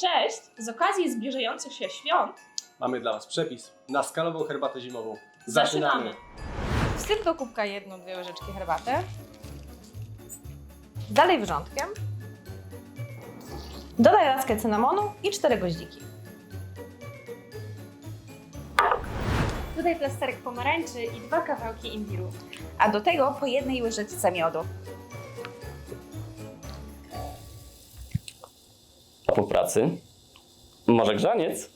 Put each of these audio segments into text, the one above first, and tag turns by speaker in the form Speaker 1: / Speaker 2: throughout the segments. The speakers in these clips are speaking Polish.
Speaker 1: Cześć! Z okazji zbliżających się świąt
Speaker 2: Mamy dla Was przepis na skalową herbatę zimową.
Speaker 1: zaczynamy.
Speaker 3: Wsyp do kubka jedną, dwie łyżeczki herbaty. Dalej wrzątkiem. Dodaj laskę cynamonu i cztery goździki.
Speaker 4: Dodaj plasterek pomarańczy i dwa kawałki imbiru. A do tego po jednej łyżeczce miodu.
Speaker 5: Po pracy? Może grzaniec?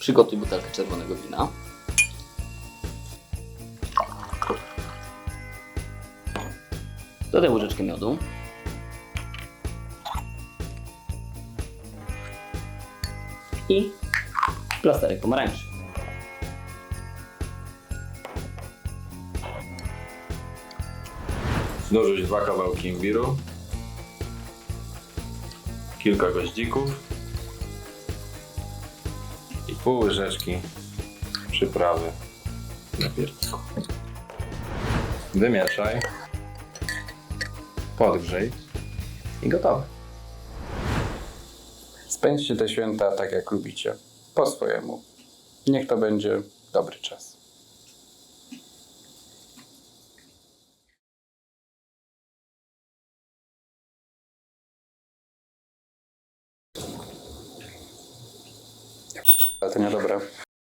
Speaker 5: Przygotuj butelkę czerwonego wina. Dodaj łyżeczkę miodu. I plasterek pomarańczy.
Speaker 6: Dorzuć dwa kawałki imbiru, kilka goździków i pół łyżeczki przyprawy na pierniku. Wymieszaj, podgrzej i gotowe. Spędźcie te święta tak jak lubicie, po swojemu. Niech to będzie dobry czas. Ale to.